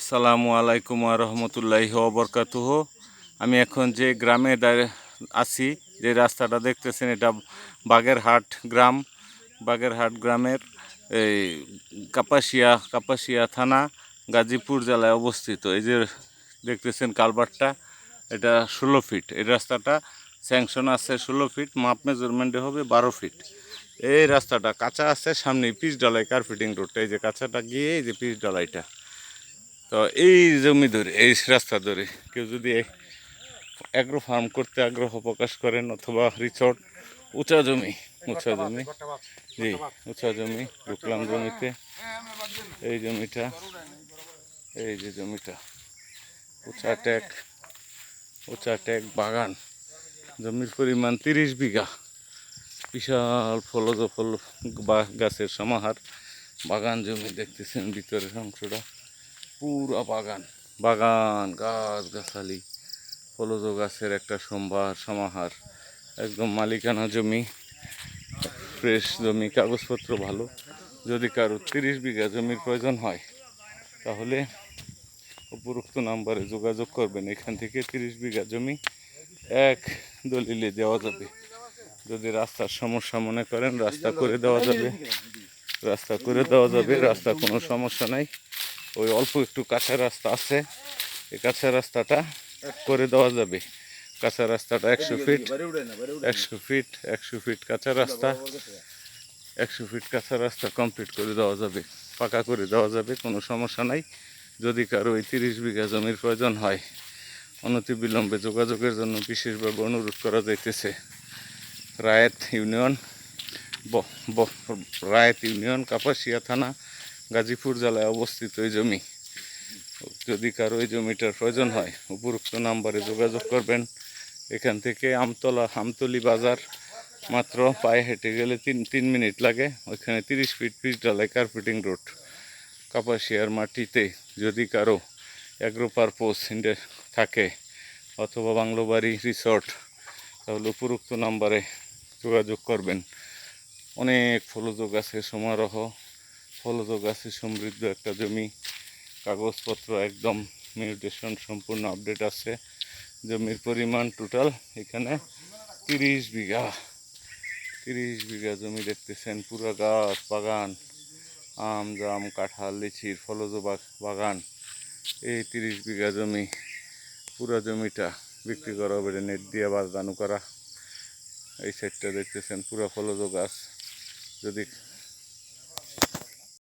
আসসালামু আলাইকুম রহমতুল্লাহি ওবরকাতুহ আমি এখন যে গ্রামে আছি, যে রাস্তাটা দেখতেছেন, এটা বাগেরহাট গ্রাম। বাগেরহাট গ্রামের এই কাপাসিয়া কাপাসিয়া থানা, গাজীপুর জেলায় অবস্থিত। এই যে দেখতেছেন কালবারটা এটা ষোলো ফিট। এই রাস্তাটা স্যাংশন আছে ষোলো ফিট, মাপ মেজারমেন্টে হবে বারো ফিট। এই রাস্তাটা কাঁচা আছে সামনে পিচ ডালাই কার্পেটিং রোডটা। এই যে কাঁচাটা গিয়ে, এই যে পিচ ডালাইটা তো এই জমি ধরে, এই রাস্তা ধরে কেউ যদি অ্যাগ্রো ফার্ম করতে আগ্রহ প্রকাশ করেন অথবা রিসর্ট উঁচা জমি উঁচা জমি, জি, উঁচা জমি, ঢুকলাম জমিতে। এই জমিটা, এই যে জমিটা, উঁচা ট্যাক উঁচা ট্যাক বাগান। জমির পরিমাণ তিরিশ বিঘা। বিশাল ফলজ ফল বা- গাছের সমাহার। বাগান জমি দেখতেছেন ভিতরের অংশটা। পুরা বাগান। বাগান গাছ গাছালি ফলজ গাছের একটা সম্ভার, সমাহার। একদম মালিকানা জমি, ফ্রেশ জমি, কাগজপত্র ভালো। যদি কারও তিরিশ বিঘা জমির প্রয়োজন হয়, তাহলে উপরোক্ত নাম্বারে যোগাযোগ করবেন। এখান থেকে তিরিশ বিঘা জমি এক দলিলে দেওয়া যাবে। যদি রাস্তার সমস্যা মনে করেন, রাস্তা করে দেওয়া যাবে। রাস্তা করে দেওয়া যাবে রাস্তা কোনো সমস্যা নাই। ওই অল্প একটু কাঁচা রাস্তা আছে। এই কাঁচা রাস্তাটা করে দেওয়া যাবে। কাঁচা রাস্তাটা একশো ফিট একশো ফিট একশো ফিট কাঁচা রাস্তা। একশো ফিট কাঁচা রাস্তা কমপ্লিট করে দেওয়া যাবে। পাকা করে দেওয়া যাবে কোনো সমস্যা নাই। যদি কারও ওই তিরিশ বিঘা জমির প্রয়োজন হয় অনতিবিলম্বে যোগাযোগের জন্য বিশেষভাবে অনুরোধ করা যাইতেছে। রায়েত ইউনিয়ন রায়েত ইউনিয়ন কাপাসিয়া থানা গাজীপুর জেলায় অবস্থিত এই জমি। যদি কারও এই জমিটার প্রয়োজন হয়, উপরোক্ত নাম্বারে যোগাযোগ করবেন। এখান থেকে আমতলা, আমতলি বাজার মাত্র পায়ে হেঁটে গেলে তিন তিন মিনিট লাগে। ওইখানে তিরিশ ফিট পিচ ডালাই কার্পেটিং রোড। কাপাসিয়ার মাটিতে যদি কারও অ্যাগ্রো পারপোজ থাকে অথবা বাংলোবাড়ি রিসর্ট, তাহলে উপরোক্ত নাম্বারে যোগাযোগ করবেন। অনেক ফলযোগ আছে, সমারোহ ফলজ গাছে সমৃদ্ধ একটা জমি, কাগজপত্র একদম মিউটেশন সম্পূর্ণ আপডেট আছে। জমির পরিমাণ টোটাল এখানে তিরিশ বিঘা তিরিশ বিঘা জমি দেখতেছেন, পুরো গাছ, বাগান, আম, জাম, কাঁঠাল, লিচির, ফলজ বাগান। এই তিরিশ বিঘা জমি, পুরো জমিটা বিক্রি করা হবে নেট দিয়ে বাগানো করা। এই সাইডটা দেখতেছেন, পুরো ফলজ গাছ। যদি